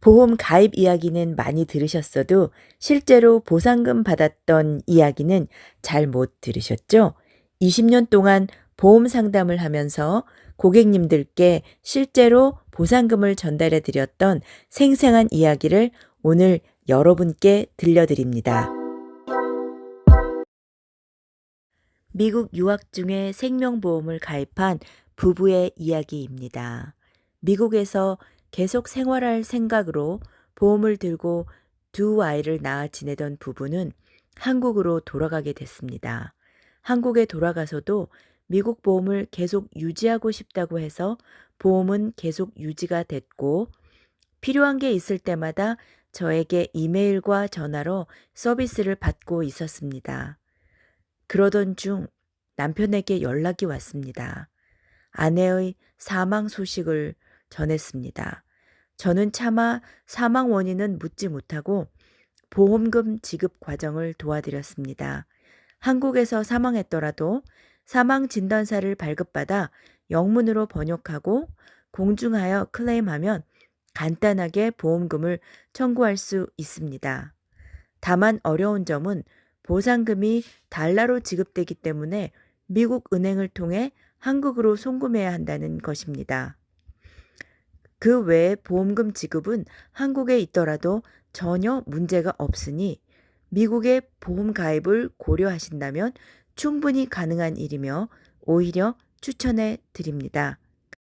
보험 가입 이야기는 많이 들으셨어도 실제로 보상금 받았던 이야기는 잘 못 들으셨죠? 20년 동안 보험 상담을 하면서 고객님들께 실제로 보상금을 전달해 드렸던 생생한 이야기를 오늘 여러분께 들려드립니다. 미국 유학 중에 생명보험을 가입한 부부의 이야기입니다. 미국에서 계속 생활할 생각으로 보험을 들고 두 아이를 낳아 지내던 부부는 한국으로 돌아가게 됐습니다. 한국에 돌아가서도 미국 보험을 계속 유지하고 싶다고 해서 보험은 계속 유지가 됐고 필요한 게 있을 때마다 저에게 이메일과 전화로 서비스를 받고 있었습니다. 그러던 중 남편에게 연락이 왔습니다. 아내의 사망 소식을 전했습니다. 저는 차마 사망 원인은 묻지 못하고 보험금 지급 과정을 도와드렸습니다. 한국에서 사망했더라도 사망 진단서를 발급받아 영문으로 번역하고 공중하여 클레임하면 간단하게 보험금을 청구할 수 있습니다. 다만 어려운 점은 보상금이 달러로 지급되기 때문에 미국 은행을 통해 한국으로 송금해야 한다는 것입니다. 그 외에 보험금 지급은 한국에 있더라도 전혀 문제가 없으니 미국의 보험 가입을 고려하신다면 충분히 가능한 일이며 오히려 추천해 드립니다.